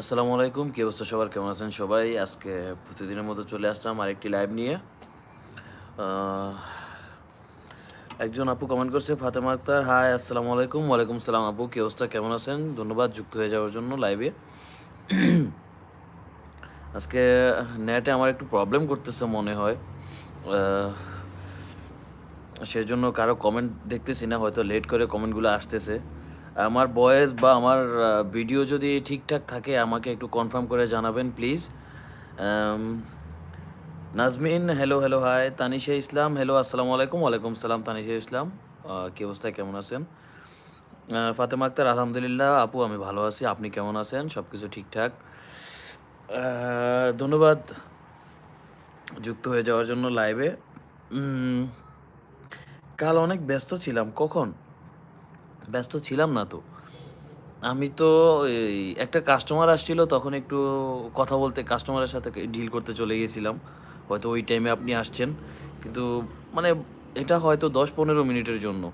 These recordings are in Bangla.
আসসালামু আলাইকুম কি অবস্থা সবার? কেমন আছেন সবাই? আজকে প্রতিদিনের মতো চলে আসলাম আরেকটি লাইভ নিয়ে। একজন আপু কমেন্ট করছে ফাতেমা আক্তার। হাই আসসালামু আলাইকুম। ওয়ালাইকুম সালাম আপু কি অবস্থা? কেমন আছেন? ধন্যবাদ যুক্ত হয়ে যাওয়ার জন্য লাইভে আজকে নেটে আমার একটু প্রবলেম করতেছে মনে হয়। আহ, সেই জন্য কারও কমেন্ট দেখতেছি না হয়তো লেট করে কমেন্টগুলো আসতেছে। আমার ভয়েস বা আমার ভিডিও যদি ঠিকঠাক থাকে, আমাকে একটু কনফার্ম করে জানাবেন please Nazmin hello hello hi Tanisha Islam hello আসসালামু আলাইকুম। ওয়ালাইকুম সালাম, তানিশা ইসলাম। কি অবস্থায় কেমন আছেন? ফাতেমা আক্তার, আলহামদুলিল্লাহ, আপু, আমি ভালো আছি। আপনি কেমন আছেন? সব কিছু ঠিকঠাক ধন্যবাদ যুক্ত হয়ে যাওয়ার জন্য লাইভে কাল অনেক ব্যস্ত ছিলাম। কখন? ব্যস্ত ছিলাম না তো। আমি তো একটা কাস্টমার আসছিল, তখন একটু কথা বলতে কাস্টমারের সাথে ডিল করতে চলে গেছিলাম। হয়তো ওই টাইমে আপনি আসছেন। কিন্তু মানে এটা হয়তো দশ পনেরো মিনিটের জন্য।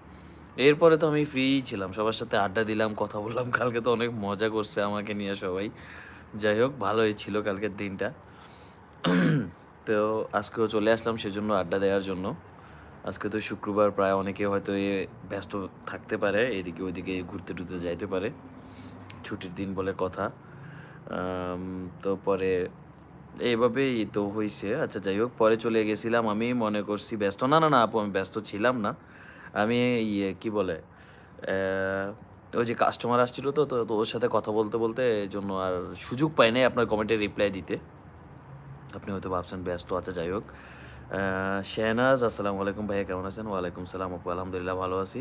এরপরে তো আমি ফ্রি ছিলাম, সবার সাথে আড্ডা দিলাম, কথা বললাম। কালকে তো অনেক মজা করছে আমাকে নিয়ে সবাই। যাই হোক, ভালোই ছিল কালকের দিনটা। তো আজকেও চলে আসলাম সেজন্য আড্ডা দেওয়ার জন্য। আজকে তো শুক্রবার, প্রায় অনেকে হয়তো এ ব্যস্ত থাকতে পারে, এদিকে ওইদিকে ঘুরতে টুরতে যাইতে পারে। ছুটির দিন বলে কথা। তো পরে এইভাবেই তো হয়েছে আচ্ছা যাই হোক, পরে চলে গেছিলাম আমি, মনে করছি ব্যস্ত। না না না, আপু, আমি ব্যস্ত ছিলাম না। আমি ইয়ে কি বলে ওই যে কাস্টমার আসছিল তো তো ওর সাথে কথা বলতে বলতে এই জন্য আর সুযোগ পাই নাই আপনার কমেন্টে রিপ্লাই দিতে। আপনি হয়তো ভাবছেন ব্যস্ত আচ্ছা যাই হোক। শেহনাজ, আসসালামু আলাইকুম ভাইয়া, কেমন আছেন? ওয়ালাইকুম সালাম, আপু, আলহামদুলিল্লাহ ভালো আছি।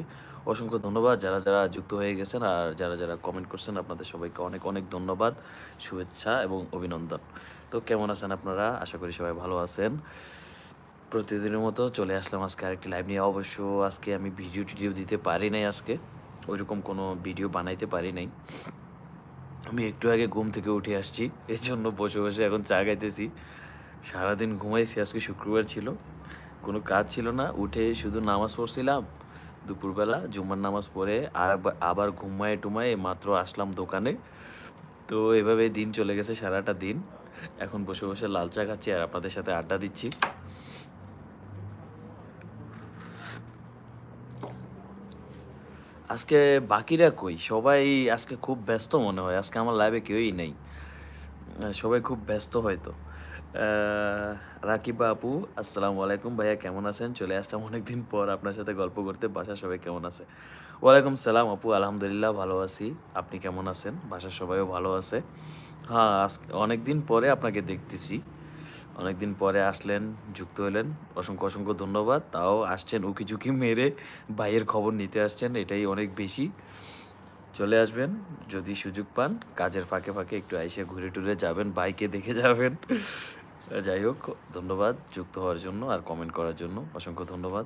অসংখ্য ধন্যবাদ। যারা যারা যুক্ত হয়ে গেছেন আর যারা যারা কমেন্ট করছেন, আপনাদের সবাইকে অনেক অনেক ধন্যবাদ, শুভেচ্ছা এবং অভিনন্দন। তো কেমন আছেন আপনারা? আশা করি সবাই ভালো আছেন। প্রতিদিনের মতো চলে আসলাম আজকে আরেকটি লাইভ নিয়ে। অবশ্য আজকে আমি ভিডিও টিডিও দিতে পারি নাই আজকে। ওইরকম কোনো ভিডিও বানাইতে পারি নাই। আমি একটু আগে ঘুম থেকে উঠে আসছি এই জন্য বসে বসে এখন চা খাইতেছি। সারাদিন ঘুমাইছি, আজকে শুক্রবার ছিল। কোনো কাজ ছিল না, উঠে শুধু নামাজ পড়ছিলাম। দুপুরবেলা জুম্মার নামাজ পড়ে আর আবার- ঘুমায় টুমায় মাত্র আসলাম দোকানে। তো এভাবে দিন চলে গেছে, সারাটা দিন। এখন বসে বসে লাল চা খাচ্ছি আর আপনাদের সাথে আড্ডা দিচ্ছি। আজকে বাকিরা কই? সবাই আজকে খুব ব্যস্ত মনে হয়, আজকে আমার লাইভে কেউই নেই। সবাই খুব ব্যস্ত হয়তো। রাকিবা আপু, আসসালামু আলাইকুম ভাইয়া, কেমন আছেন? চলে আসলাম অনেকদিন পর আপনার সাথে গল্প করতে, বাসা সবাই কেমন আছে? ওয়ালাইকুম সালাম আপু, আলহামদুলিল্লাহ ভালো আছি। আপনি কেমন আছেন? বাসার সবাইও ভালো আছে। হ্যাঁ আজকে অনেকদিন পরে আপনাকে দেখতেছি। অনেকদিন পরে আসলেন, যুক্ত হলেন। অসংখ্য অসংখ্য ধন্যবাদ। তাও আসছেন উকি ঝুঁকি মেরে ভাইয়ের খবর নিতে আসছেন, এটাই অনেক বেশি। চলে আসবেন, যদি সুযোগ পান, কাজের ফাঁকে ফাঁকে একটু আইসে ঘুরে টুরে যাবেন বাইকে দেখে যাবেন। যাই হোক, ধন্যবাদ যুক্ত হওয়ার জন্য আর কমেন্ট করার জন্য। অসংখ্য ধন্যবাদ।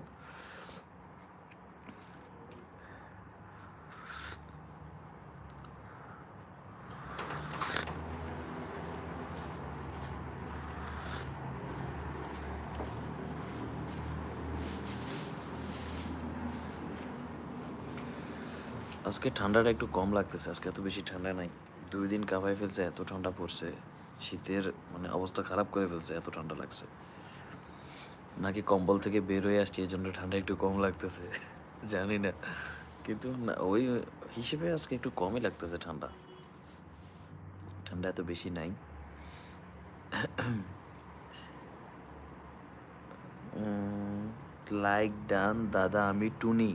আজকে ঠান্ডাটা একটু কম লাগতেছে, আজকে এত বেশি ঠান্ডা নাই। দুই দিন কাঁপাই ফেলছে, এত ঠান্ডা পড়ছে। শীতের মানে অবস্থা খারাপ করে ফেলছে, এত ঠান্ডা লাগছে। নাকি কম্বল থেকে বের হয়ে আসছি এই জন্য ঠান্ডা একটু কম লাগতেছে, জানি না। কিন্তু না, ওই হিসেবে আজকে একটু কমই লাগতেছে ঠান্ডা। ঠান্ডা এত বেশি নাই। লাইক ডান দাদা, আমি টুনি।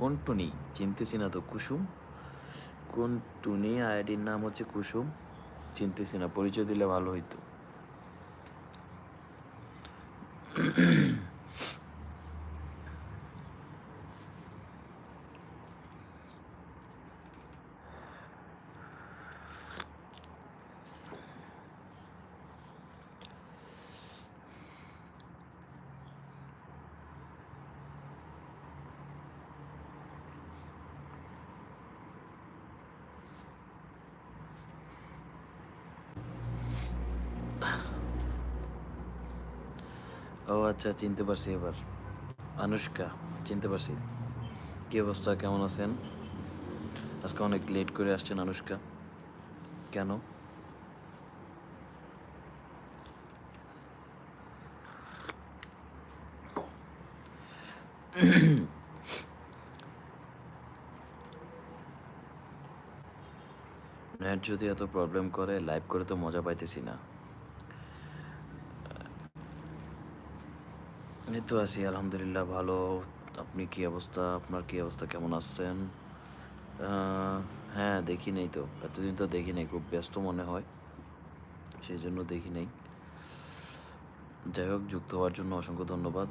কোন টুনি? চিনতেছি না তো, কুসুম? কোন টুনি? আইডির নাম হচ্ছে কুসুম। চিনতেছি না পরিচয় দিলে ভালো হইতো ও আচ্ছা চিনতে পারছি এবার। আনুষ্কা, চিনতে পারছি। কী অবস্থা? কেমন আছেন? আজকে অনেক লেট করে আসছেন আনুষ্কা। কেন? নেট যদি এত প্রবলেম করে লাইভ করে তো মজা পাইতেছি না। তো আছি, আলহামদুলিল্লাহ ভালো। আপনি কি অবস্থা? আপনার কি অবস্থা? কেমন আসছেন হ্যাঁ দেখি নেই তো। এতদিন তো দেখি নেই, খুব ব্যস্ত মনে হয়। সেই জন্য দেখি নেই। যাই হোক, যুক্ত হওয়ার জন্য অসংখ্য ধন্যবাদ।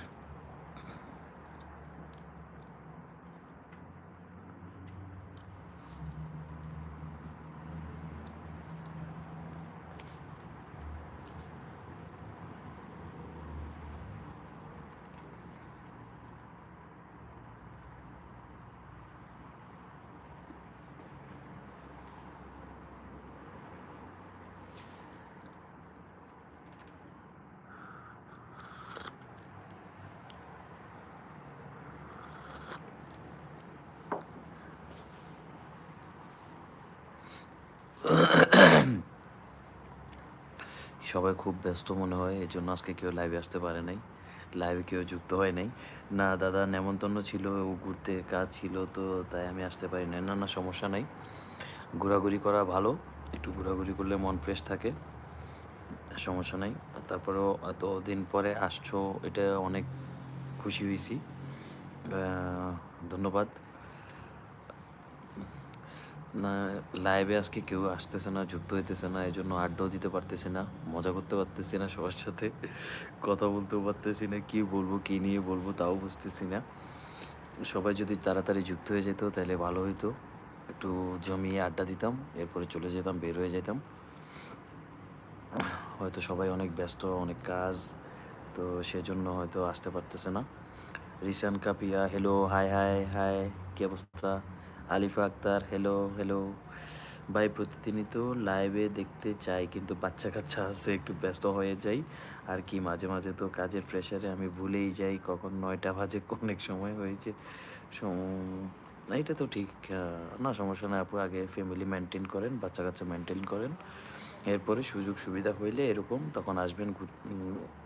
সবাই খুব ব্যস্ত মনে হয় এই জন্য আজকে কেউ লাইভে আসতে পারে নাই। লাইভে কেউ যুক্ত হয় নাই। না, দাদা নেমন্তন্ন ছিল, ও ঘুরতে কাজ ছিল, তো তাই আমি আসতে পারি না না না, সমস্যা নাই। ঘোরাঘুরি করা ভালো। একটু ঘোরাঘুরি করলে মন ফ্রেশ থাকে। সমস্যা নাই। তারপরেও এত দিন পরে আসছো, এটা অনেক খুশি হয়েছি। ধন্যবাদ। না লাইভে আজকে কেউ আসতেছে না, যুক্ত হইতেছে না এই জন্য আড্ডাও দিতে পারতেছি না, মজা করতে পারতেছি না সবার সাথে, কথা বলতেও পারতেছি না, কী বলব, কী নিয়ে বলব তাও বুঝতেছি না। সবাই যদি তাড়াতাড়ি যুক্ত হয়ে যেত, তাহলে ভালো হইতো। একটু জমিয়ে আড্ডা দিতাম, এরপরে চলে যেতাম, বের হয়ে যেতাম হয়তো সবাই অনেক ব্যস্ত, অনেক কাজ, তো সেজন্য হয়তো আসতে পারতেছে না। Risan Kapiya hello hi hi hi কী অবস্থা? আলিফা আক্তার হ্যালো হ্যালো ভাই, প্রতিদিনই তো লাইভে দেখতে চাই, কিন্তু বাচ্চা কাচ্চা আছে, একটু ব্যস্ত হয়ে যাই। আর কি, মাঝে মাঝে তো কাজের প্রেশারে আমি ভুলেই যাই, কখন নয়টা বাজে অনেক সময় হয়েছে। এটা তো ঠিক না, সমস্যা না আপু, আগে ফ্যামিলি মেনটেন করেন, বাচ্চা কাচ্চা মেনটেন করেন। এরপরে সুযোগ সুবিধা হইলে এরকম, তখন আসবেন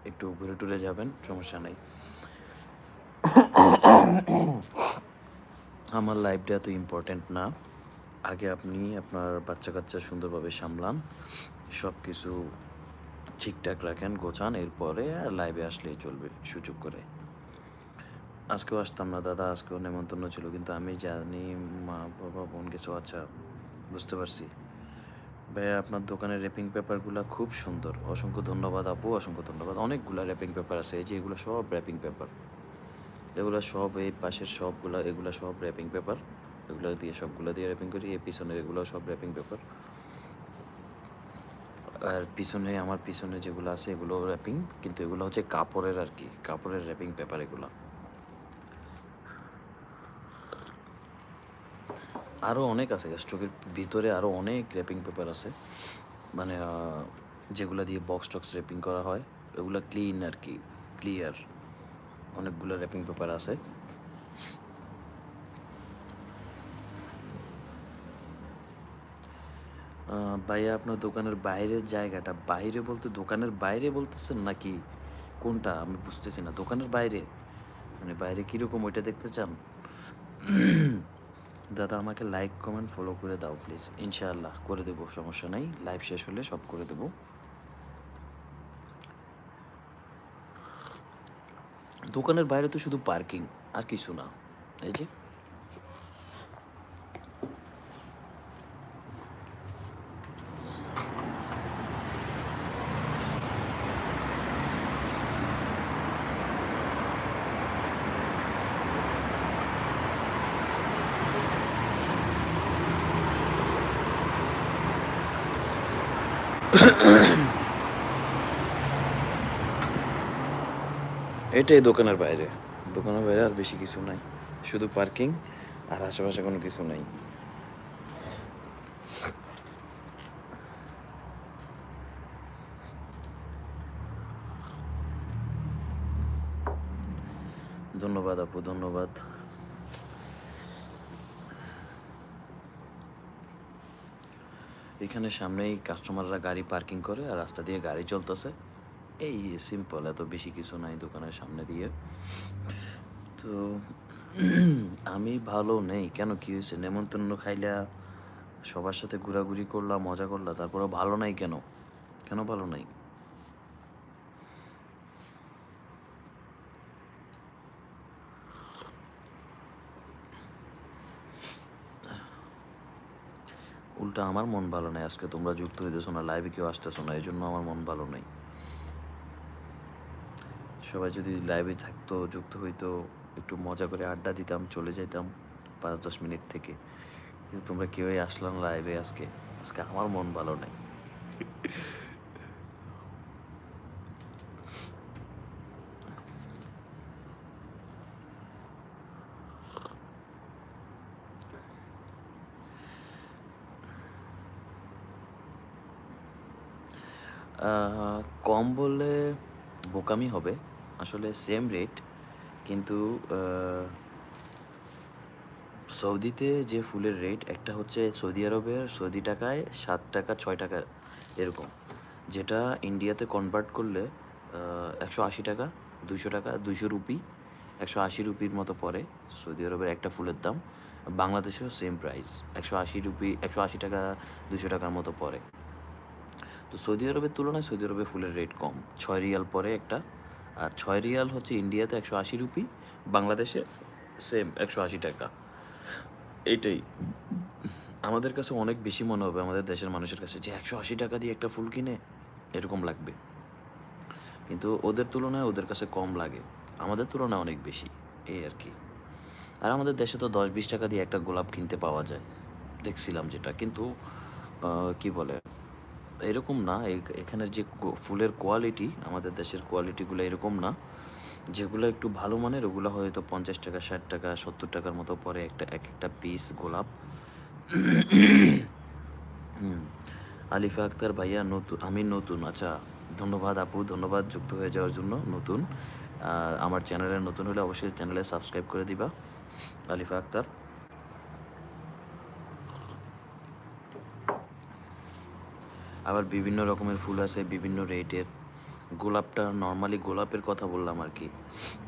একটু ঘুরে টুরে যাবেন, সমস্যা নাই। আমার লাইফটা এত ইম্পর্ট্যান্ট না। আগে আপনি আপনার বাচ্চা কাচ্চা সুন্দরভাবে সামলান সব কিছু ঠিকঠাক রাখেন, গোছান, এরপরে আর লাইভে আসলেই চলবে, সুযোগ করে। আজকেও আসতাম না দাদা, আজকেও নেমন্তন্ন ছিল, কিন্তু আমি জানি মা, বাবা, বোন কিছু আচ্ছা বুঝতে পারছি। ভাইয়া, আপনার দোকানের র্যাপিং পেপারগুলো খুব সুন্দর। অসংখ্য ধন্যবাদ আপু, অসংখ্য ধন্যবাদ। অনেকগুলো র্যাপিং পেপার আছে, এই যে এগুলো সব র্যাপিং পেপার এগুলো সব এই পাশের সবগুলো, এগুলো সব র্যাপিং পেপার এগুলো দিয়ে সবগুলো দিয়ে র্যাপিং করি, এই পিছনের এগুলো সব র্যাপিং পেপার আর পিছনে, আমার পিছনে যেগুলো আছে এগুলো র্যাপিং কিন্তু এগুলো হচ্ছে কাপড়ের আর কি, কাপড়ের র্যাপিং পেপার এগুলো। আরও অনেক আছে, স্টকের ভিতরে আরও অনেক র্যাপিং পেপার আছে। মানে যেগুলো দিয়ে বক্স টক্স র্যাপিং করা হয়, এগুলো ক্লিন আর কি ক্লিয়ার অনেকগুলো র্যাপিং পেপার আছে। ভাইয়া, আপনার দোকানের বাইরের জায়গাটা, বাইরে বলতে দোকানের বাইরে বলতেছেন নাকি কোনটা? আমি বুঝতেছি না। দোকানের বাইরে? মানে বাইরে কীরকম ওইটা দেখতে চান? দাদা, আমাকে লাইক কমেন্ট ফলো করে দাও প্লিজ ইনশাআল্লাহ, করে দেবো, সমস্যা নাই। লাইভ শেষ হলে সব করে দেবো। দোকানের বাইরে তো শুধু পার্কিং আর কিছু না। এই যে এটাই দোকানের বাইরে। দোকানের বাইরে আর বেশি কিছু নাই। শুধু পার্কিং আর আশেপাশে কোনো কিছু নাই। ধন্যবাদ আপু, ধন্যবাদ। এখানে সামনেই কাস্টমাররা গাড়ি পার্কিং করে আর রাস্তা দিয়ে গাড়ি চলতেছে। এই সিম্পল এত বেশি কিছু নাই দোকানের সামনে দিয়ে। তো আমি ভালো নেই, কেন কি হয়েছে? নেমন্তন্ন খাইলা, সবার সাথে ঘোরাঘুরি করলাম, মজা করলাম তারপরে ভালো নাই কেন? কেন ভালো নাই? উল্টা আমার মন ভালো নেই, আজকে তোমরা যুক্ত হইতেছো না লাইভে কেউ আসতেছো না এই জন্য আমার মন ভালো নেই। সবাই যদি লাইভে থাকতো, যুক্ত হইতো, একটু মজা করে আড্ডা দিতাম, চলে যেতাম পাঁচ দশ মিনিট থেকে। কিন্তু তোমরা কেউই আসলাম লাইভে আজকে। আজকে আমার মন ভালো নেই। কম বললে বোকামি হবে। আসলে সেম রেট কিন্তু সৌদিতে যে ফুলের রেট একটা হচ্ছে সৌদি আরবের সৌদি টাকায় সাত টাকা, ছয় টাকা এরকম। যেটা ইন্ডিয়াতে কনভার্ট করলে একশো আশি টাকা দুশো টাকা দুশো রুপি, একশো আশি রুপির মতো পড়ে সৌদি আরবের একটা ফুলের দাম। বাংলাদেশেও সেম প্রাইস একশো আশি রুপি, একশো আশি টাকা দুশো টাকার মতো পড়ে। তো সৌদি আরবের তুলনায় সৌদি আরবে ফুলের রেট কম, ছয় রিয়াল পরে একটা আর ছয় রিয়াল হচ্ছে ইন্ডিয়াতে একশো আশি রুপি, বাংলাদেশে সেম একশো আশি টাকা। এইটাই। আমাদের কাছে অনেক বেশি মনে হবে আমাদের দেশের মানুষের কাছে যে একশো আশি টাকা দিয়ে একটা ফুল কিনে এরকম লাগবে। কিন্তু ওদের তুলনায় ওদের কাছে কম লাগে। আমাদের তুলনায় অনেক বেশি, এই আর কি। আর আমাদের দেশে তো দশ বিশ টাকা দিয়ে একটা গোলাপ কিনতে পাওয়া যায়। দেখছিলাম যেটা, কিন্তু কি বলে? এরকম না। এখানের যে ফুলের কোয়ালিটি আমাদের দেশের কোয়ালিটিগুলো এরকম না। যেগুলো একটু ভালো মানের, ওগুলো হয়তো পঞ্চাশ টাকা, ষাট টাকা, সত্তর টাকার মতো পরে একটা, এক একটা পিস গোলাপ। আলিফা আক্তার ভাইয়া নতুন আমি নতুন। আচ্ছা ধন্যবাদ আপু, ধন্যবাদ যুক্ত হয়ে যাওয়ার জন্য, নতুন। আমার চ্যানেলে নতুন হলে অবশ্যই চ্যানেলে সাবস্ক্রাইব করে দিবা। আলিফা আক্তার। আবার বিভিন্ন রকমের ফুল আছে, বিভিন্ন রেটের গোলাপটা নর্মালি গোলাপের কথা বললাম আর কি।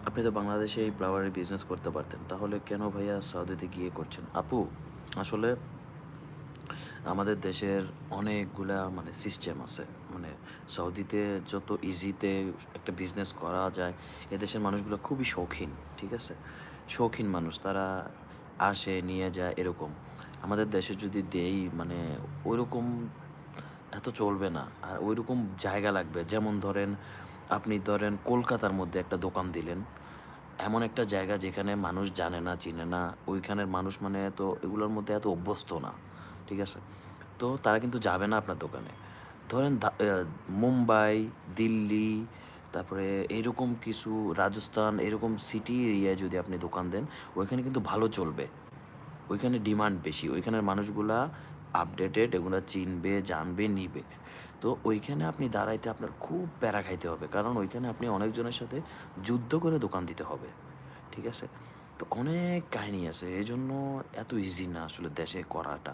আপনি তো বাংলাদেশে এই ফ্লাওয়ারের বিজনেস করতে পারতেন। তাহলে কেন ভাইয়া সৌদিতে গিয়ে করছেন? আপু, আসলে আমাদের দেশের অনেকগুলা মানে সিস্টেম আছে। মানে সৌদিতে যত ইজিতে একটা বিজনেস করা যায়, এদেশের মানুষগুলো খুবই শৌখিন, ঠিক আছে? শৌখিন মানুষ, তারা আসে, নিয়ে যায়, এরকম। আমাদের দেশে যদি দেই মানে ওইরকম এত চলবে না। আর ওই রকম জায়গা লাগবে। যেমন ধরেন, আপনি ধরেন কলকাতার মধ্যে একটা দোকান দিলেন। এমন একটা জায়গা যেখানে মানুষ জানে না, চিনে না। ওইখানের মানুষ মানে তো এগুলোর মধ্যে এত অভ্যস্ত না। ঠিক আছে? তো তারা কিন্তু যাবে না আপনার দোকানে। ধরেন মুম্বাই, দিল্লি, তারপরে এরকম কিছু রাজস্থান, এরকম সিটি এরিয়ায় যদি আপনি দোকান দেন, ওইখানে কিন্তু ভালো চলবে। ওইখানে ডিমান্ড বেশি। ওইখানের মানুষগুলা আপডেটেড এগুলো চিনবে, জানবে, নিবে। তো ওইখানে আপনি দাঁড়াইতে আপনার খুব প্যারা খাইতে হবে, কারণ ওইখানে আপনি অনেকজনের সাথে যুদ্ধ করে দোকান দিতে হবে, ঠিক আছে? তো অনেক কাহিনী আছে এই জন্য এত ইজি না আসলে দেশে করাটা।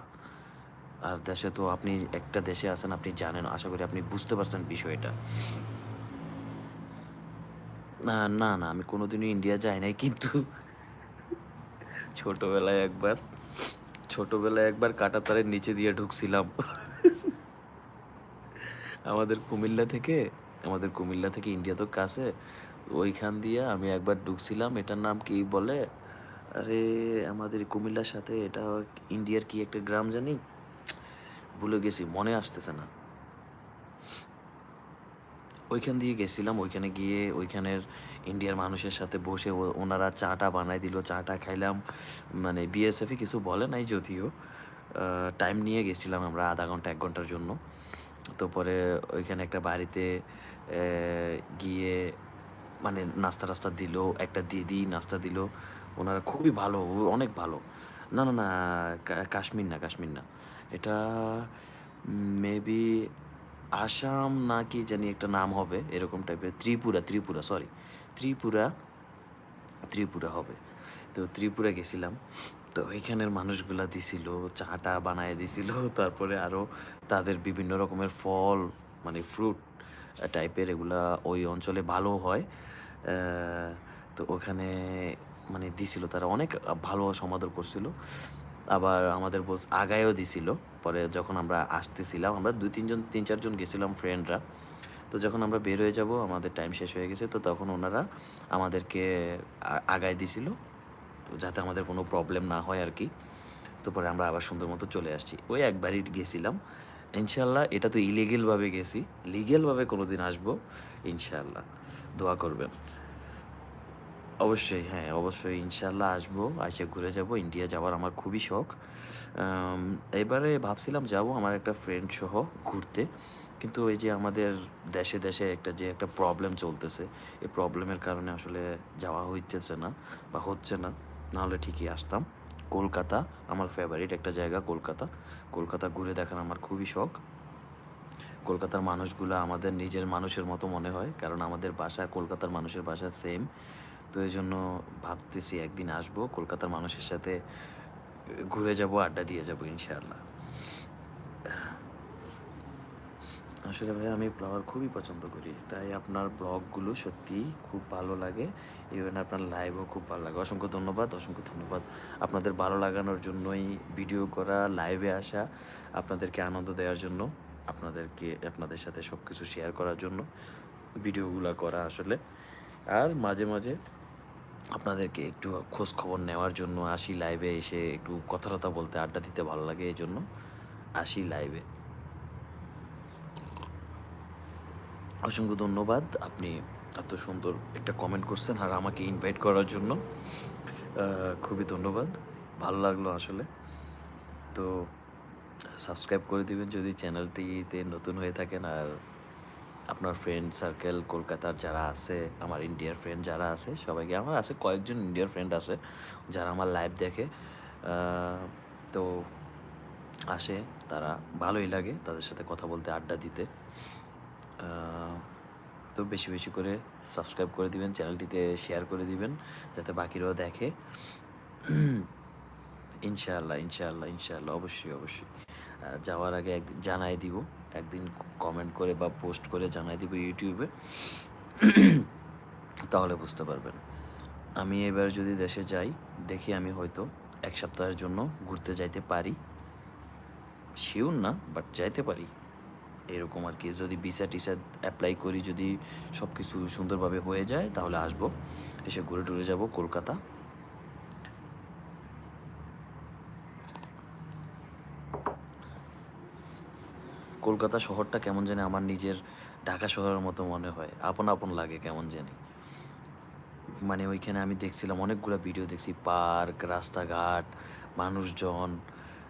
আর দেশে তো আপনি, একটা দেশে আছেন, আপনি জানেন, আশা করি আপনি বুঝতে পারছেন বিষয়টা। না না না, আমি কোনোদিনই ইন্ডিয়া যাই নাই, কিন্তু ছোটবেলায় একবার ছোটবেলায় একবার কাঁটাতারের নিচে দিয়ে ঢুকছিলাম। আমাদের কুমিল্লা থেকে, আমাদের কুমিল্লা থেকে ইন্ডিয়া তো কাছে, ওইখান দিয়ে আমি একবার ঢুকছিলাম। এটার নাম কি বলে? আরে, আমাদের কুমিল্লার সাথে এটা ইন্ডিয়ার কি একটা গ্রাম জানি? ভুলে গেছি, মনে আসতেছে না। ওইখান দিয়ে গেছিলাম, ওইখানে গিয়ে ওইখানের ইন্ডিয়ার মানুষের সাথে বসে ওনারা চাটা বানাই দিল, চাটা খাইলাম। মানে বিএসএফে কিছু বলে নাই যদিও। টাইম নিয়ে গেছিলাম আমরা আধা ঘণ্টা, এক ঘণ্টার জন্য। তো পরে ওইখানে একটা বাড়িতে গিয়ে মানে নাস্তা টাস্তা দিল, একটা দিদি নাস্তা দিল। ওনারা খুবই ভালো অনেক ভালো। না না না কাশ্মীর না কাশ্মীর না। এটা মেবি আসাম না কি জানি একটা নাম হবে, এরকম টাইপের ত্রিপুরা ত্রিপুরা সরি ত্রিপুরা ত্রিপুরা হবে। তো ত্রিপুরা গেছিলাম। তো ওইখানের মানুষগুলা দিছিল, চাটা বানায় দিছিল, তারপরে আরও তাদের বিভিন্ন রকমের ফল মানে ফ্রুট টাইপের এগুলা ওই অঞ্চলে ভালো হয়। তো ওখানে মানে দিছিল, তারা অনেক ভালো সমাদর করছিল। আবার আমাদের বস আগায়ও দিছিল। পরে যখন আমরা আসতেছিলাম, আমরা দুই, তিনজন, তিন, চারজন গেছিলাম ফ্রেন্ডরা তো যখন আমরা বের হয়ে যাব, আমাদের টাইম শেষ হয়ে গেছে, তো তখন ওনারা আমাদেরকে আগায় দিছিল তো যাতে আমাদের কোনো প্রবলেম না হয় আর কি তো পরে আমরা আবার সুন্দর মতো চলে আসছি। ওই একবারই গেছিলাম। ইনশাল্লাহ এটা তো ইলিগেলভাবে গেছি। লিগেলভাবে কোনো দিন আসব ইনশাল্লাহ দোয়া করবেন। অবশ্যই হ্যাঁ অবশ্যই ইনশাল্লাহ আসব। আসে ঘুরে যাব। ইন্ডিয়া যাওয়ার আমার খুবই শখ। এবারে ভাবছিলাম যাব, আমার একটা ফ্রেন্ড সহ ঘুরতে। কিন্তু ওই যে আমাদের দেশে দেশে একটা যে একটা প্রবলেম চলতেছে, এই প্রবলেমের কারণে আসলে যাওয়া হইতেছে না বা হচ্ছে না। নাহলে ঠিকই আসতাম। কলকাতা আমার ফেভারিট একটা জায়গা, কলকাতা। কলকাতা ঘুরে দেখার আমার খুবই শখ। কলকাতার মানুষগুলো আমাদের নিজের মানুষের মতো মনে হয়, কারণ আমাদের বাসা কলকাতার মানুষের বাসা সেম তো এই জন্য ভাবতেছি একদিন আসব কলকাতার মানুষের সাথে, ঘুরে যাব, আড্ডা দিয়ে যাব, ইনশাআল্লাহ। আসলে ভাই আমি ফ্লাওয়ার খুবই পছন্দ করি। তাই আপনার ব্লগগুলো সত্যি খুব ভালো লাগে। ইভেন আপনার লাইভও খুব ভালো লাগে। অসংখ্য ধন্যবাদ অসংখ্য ধন্যবাদ। আপনাদের ভালো লাগানোর জন্যই ভিডিও করা লাইভে আসা, আপনাদেরকে আনন্দ দেওয়ার জন্য, আপনাদেরকে, আপনাদের সাথে সব কিছু শেয়ার করার জন্য ভিডিওগুলো করা আসলে। আর মাঝে মাঝে আপনাদেরকে একটু খোঁজ খবর নেওয়ার জন্য আসি লাইভে এসে একটু কথা টথা বলতে, আড্ডা দিতে ভালো লাগে এই জন্য আসি লাইভে অসংখ্য ধন্যবাদ। আপনি এত সুন্দর একটা কমেন্ট করছেন আর আমাকে ইনভাইট করার জন্য। খুবই ধন্যবাদ। ভালো লাগল আসলে। তো সাবস্ক্রাইব করে দিবেন যদি চ্যানেলটিতে নতুন হয়ে থাকেন আর আপনার ফ্রেন্ড সার্কেল কলকাতার যারা আছে, আমার ইন্ডিয়ার ফ্রেন্ড যারা আছে, সবাইকে আমার আছে, কয়েকজন ইন্ডিয়ার ফ্রেন্ড আছে যারা আমার লাইভ দেখে। তো আসে, তারা ভালোই লাগে তাদের সাথে কথা বলতে, আড্ডা দিতে। তো বেশি বেশি করে সাবস্ক্রাইব করে দিবেন চ্যানেলটিতে শেয়ার করে দিবেন, যাতে বাকিরাও দেখে। ইনশাআল্লাহ ইনশাআল্লাহ ইনশাআল্লাহ, অবশ্যই অবশ্যই। যাওয়ার আগে একদিন জানাই দিব, একদিন কমেন্ট করে বা পোস্ট করে জানাই দিব ইউটিউবে তাহলে বুঝতে পারবেন। আমি এবার যদি দেশে যাই, দেখি আমি হয়তো এক সপ্তাহের জন্য ঘুরতে যাইতে পারি। শিওর না বাট যাইতে পারি। এরকম আর কি। যদি ভিসা টিসা অ্যাপ্লাই করি, যদি সব কিছু সুন্দরভাবে হয়ে যায়, তাহলে আসব। এসে ঘুরে টুরে যাব কলকাতা। কলকাতা শহরটা কেমন জানি আমার নিজের ঢাকা শহরের মতো মনে হয়। আপন আপন লাগে কেমন জানি। মানে ওইখানে আমি দেখছিলাম, অনেকগুলো ভিডিও দেখছি। পার্ক, রাস্তাঘাট, মানুষজন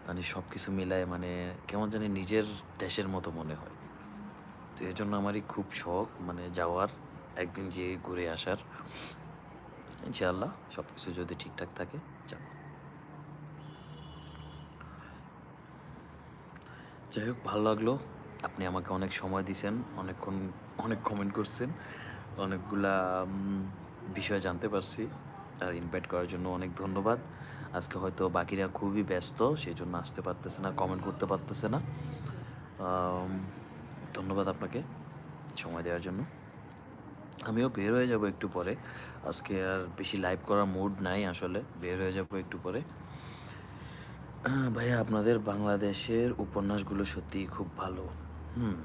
মানে সব কিছু মিলায় মানে কেমন জানি নিজের দেশের মতো মনে হয়। তো এই জন্য আমারই খুব শখ মানে যাওয়ার, একদিন যে ঘুরে আসার। ইনশাআল্লাহ সব কিছু যদি ঠিকঠাক থাকে, যাব। যাই হোক, ভালো লাগল। আপনি আমাকে অনেক সময় দিছেন, অনেকক্ষণ, অনেক কমেন্ট করছেন, অনেকগুলা বিষয় জানতে পারছি। আর ইনভাইট করার জন্য অনেক ধন্যবাদ। আজকে হয়তো বাকিরা খুবই ব্যস্ত সেই জন্য আসতে পারতেছে না কমেন্ট করতে পারতেছে না। ধন্যবাদ আপনাকে সময় দেওয়ার জন্য। আমিও বের হয়ে যাব একটু পরে। আজকে আর বেশি লাইভ করার মুড নাই আসলে, বের হয়ে যাব একটু পরে। ভাইয়া, আপনাদের বাংলাদেশের উপন্যাসগুলো সত্যিই খুব ভালো। হুম,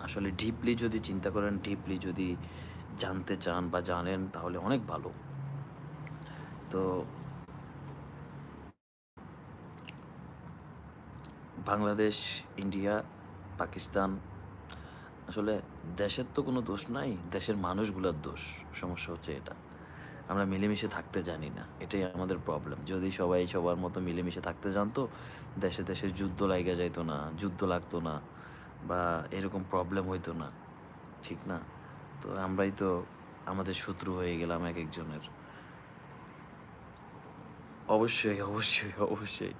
আসলে ডিপলি যদি চিন্তা করেন ডিপলি যদি জানতে চান বা জানেন, তাহলে অনেক ভালো। তো বাংলাদেশ, ইন্ডিয়া, পাকিস্তান, আসলে দেশের তো কোনো দোষ নাই, দেশের মানুষগুলোর দোষ। সমস্যা হচ্ছে এটা। আমরা মিলেমিশে থাকতে জানি না, এটাই আমাদের প্রবলেম যদি সবাই সবার মতো মিলেমিশে থাকতে জানতো, দেশে দেশে যুদ্ধ লাগা যাইতো না, যুদ্ধ লাগতো না, বা এরকম প্রবলেম হইতো না, ঠিক না? তো আমরাই তো আমাদের শত্রু হয়ে গেলাম এক একজনের। অবশ্যই অবশ্যই অবশ্যই।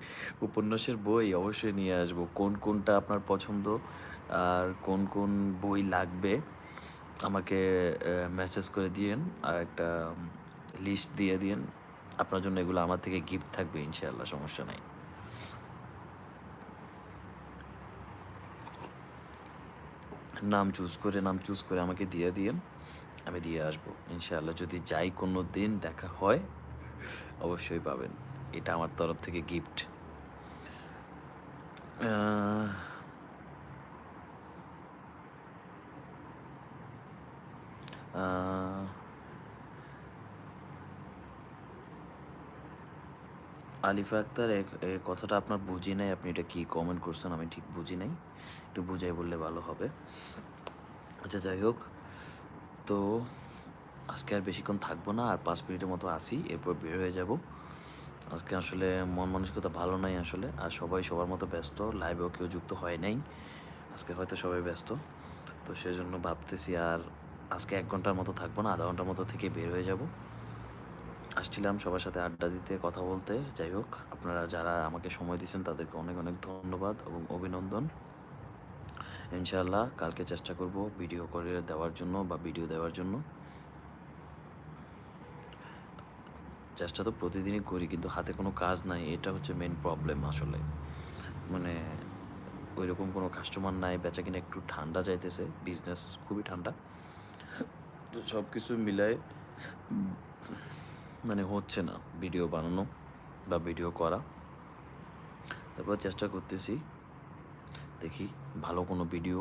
উপন্যাসের বই অবশ্যই নিয়ে আসব। কোন কোনটা আপনার পছন্দ? আর কোন কোন বই লাগবে? আমাকে মেসেজ করে দিয়েন। আর একটা লিস্ট দিয়ে দিন আপনার জন্য এগুলো আমার থেকে গিফট থাকবে, ইনশাআল্লাহ, সমস্যা নাই। নাম চুজ করে, নাম চুজ করে আমাকে দিয়ে দিয়েন। আমি দিয়ে আসব, ইনশাআল্লাহ। যদি যাই কোনো দিন, দেখা হয় অবশ্যই পাবেন। এটা আমার তরফ থেকে গিফট আলিফা আক্তার কথাটা আপনার বুঝি নাই, আপনি এটা কি কমেন্ট করছেন আমি ঠিক বুঝি নাই। একটু বুঝাই বললে ভালো হবে। আচ্ছা যাই হোক। তো আজকে আর বেশিক্ষণ থাকব না, আর পাঁচ মিনিটের মতো আসি এরপর বের হয়ে যাব। আজকে আসলে মন মানসিকতা ভালো নাই আসলে, আর সবাই সবার মতো ব্যস্ত লাইভেও কেউ যুক্ত হয় নাই। আজকে হয়তো সবাই ব্যস্ত, তো সেজন্য ভাবতেছি আর আজকে এক ঘণ্টার মতো থাকব না, আধা ঘণ্টার মতো থেকে বের হয়ে যাব। আসছিলাম সবার সাথে আড্ডা দিতে, কথা বলতে, যাই হোক, আপনারা যারা আমাকে সময় দিয়েছেন, তাদেরকে অনেক অনেক ধন্যবাদ এবং অভিনন্দন। ইনশাআল্লাহ, কালকে চেষ্টা করব ভিডিও করে দেওয়ার জন্য বা ভিডিও দেওয়ার জন্য। চেষ্টা তো প্রতিদিনই করি, কিন্তু হাতে কোনো কাজ নাই, এটা হচ্ছে মেন প্রবলেম আসলে। মানে ওই রকম কোনো কাস্টমার নাই বেচা কিনা একটু ঠান্ডা যাইতেছে বিজনেস খুবই ঠান্ডা। তো সব কিছু মিলায় মানে হচ্ছে না ভিডিও বানানো বা ভিডিও করা। তারপর চেষ্টা করতেছি, দেখি ভালো কোনো ভিডিও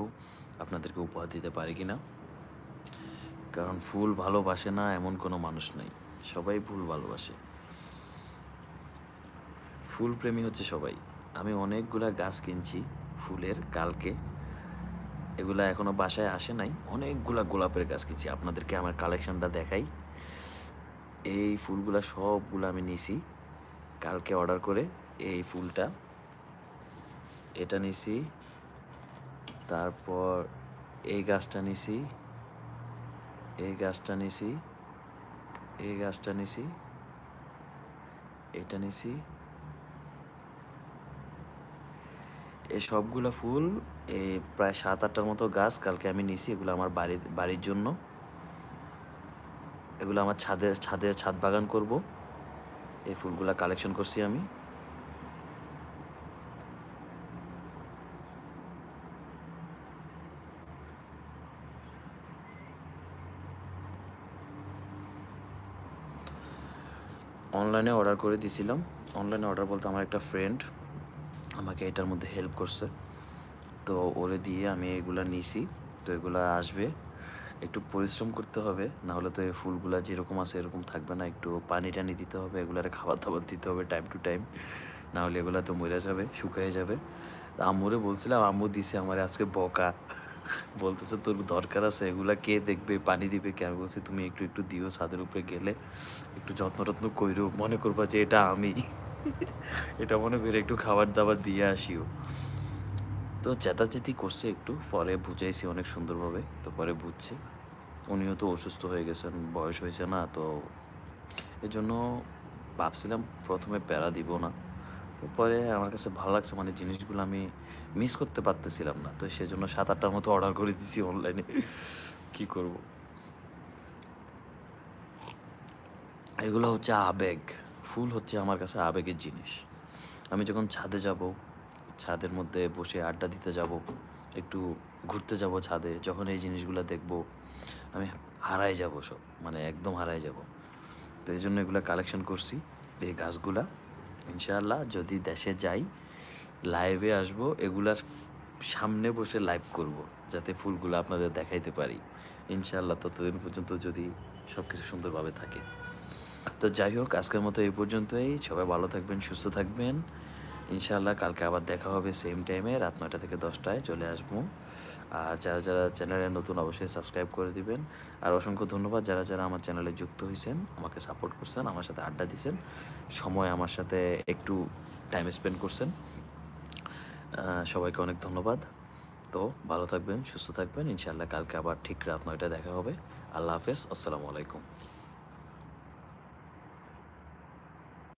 আপনাদেরকে উপহার দিতে পারি কি না কারণ ফুল ভালোবাসে না, এমন কোনো মানুষ নেই। সবাই ফুল ভালোবাসে। ফুল প্রেমী হচ্ছে সবাই। আমি অনেকগুলা গাছ কিনছি ফুলের কালকে। এগুলা এখনও বাসায় আসে নাই। অনেকগুলা গোলাপের গাছ কিনছি। আপনাদেরকে আমার কালেকশনটা দেখাই। এই ফুলগুলা সবগুলো আমি নিছি। কালকে অর্ডার করে এই ফুলটা। এটা নিছি। তারপর এই গাছটা নিছি। এই গাছটা নিছি। এই গাছটা নিছি, এটা নিছি। এই সবগুলো ফুল এই প্রায় সাত আটটার মতো গাছ কালকে আমি নিছি, এগুলো আমার বাড়ির বাড়ির জন্য। এগুলো আমার ছাদের ছাদের ছাদ বাগান করব। এই ফুলগুলো কালেকশন করছি আমি। অনলাইনে অর্ডার করে দিছিলাম। অনলাইনে অর্ডার বলতে আমার একটা ফ্রেন্ড আমাকে এটার মধ্যে হেল্প করছে। তো ওরে দিয়ে আমি এগুলা নিছি, তো এগুলা আসবে। একটু পরিশ্রম করতে হবে না হলে তো এই ফুলগুলা যেরকম আছে এরকম থাকবে না। একটু পানি টানি দিতে হবে, এগুলারে খাবার দাবার দিতে হবে টাইম টু টাইম না হলে এগুলা তো মরে যাবে, শুকিয়ে যাবে। আম্মুরে বলছিলাম, আম্মু দিছে আমার আজকে বকা। বলতেছে, তোর দরকার আছে, এগুলা কে দেখবে? পানি দিবে কে? আমি বলছি, তুমি একটু একটু দিও ছাদের উপরে গেলে, একটু যত্ন টত্ন কইরো, মনে করবা যে এটা আমি। এটা মনে করে একটু খাবার দাবার দিয়ে আসিও। তো চেতাচেতি করছে একটু, পরে বুঝাইছি অনেক সুন্দরভাবে, তো পরে বুঝছে। উনিও তো অসুস্থ হয়ে গেছেন, বয়স হয়েছে না, তো এই জন্য ভাবছিলাম প্রথমে প্যারা দিব না। পরে আমার কাছে ভালো লাগছে মানে জিনিসগুলো আমি মিস করতে পারতেছিলাম না। তো সেজন্য সাত আটটার মতো অর্ডার করে দিছি অনলাইনে কি করব? এগুলো হচ্ছে আবেগ। ফুল হচ্ছে আমার কাছে আবেগের জিনিস। আমি যখন ছাদে যাব, ছাদের মধ্যে বসে আড্ডা দিতে যাব, একটু ঘুরতে যাব ছাদে, যখন এই জিনিসগুলো দেখব, আমি হারাই যাব সব মানে একদম হারাই যাব। তো এই জন্য এগুলো কালেকশন করছি, এই গাছগুলা। ইনশাআল্লাহ, যদি দেশে যাই লাইভে আসব, এগুলার সামনে বসে লাইভ করব, যাতে ফুলগুলো আপনাদের দেখাইতে পারি। ইনশাআল্লাহ, ততদিন পর্যন্ত যদি সব কিছু সুন্দরভাবে থাকে। তো যাই হোক, আজকের মতো এই পর্যন্তই। সবাই ভালো থাকবেন, সুস্থ থাকবেন। ইনশাআল্লাহ, কালকে আবার দেখা হবে সেম টাইমে রাত নয়টা থেকে দশটায় চলে আসব। আর যারা যারা চ্যানেলে নতুন অবশ্যই সাবস্ক্রাইব করে দিবেন। আর অসংখ্য ধন্যবাদ যারা যারা আমার চ্যানেলে যুক্ত হয়েছেন আমাকে সাপোর্ট করছেন, আমার সাথে আড্ডা দিছেন, সময় আমার সাথে একটু টাইম স্পেন্ড করছেন। সবাইকে অনেক ধন্যবাদ। তো ভালো থাকবেন, সুস্থ থাকবেন। ইনশাআল্লাহ কালকে আবার ঠিক রাত নয়টা দেখা হবে। আল্লাহ হাফেজ, আসসালামু আলাইকুম।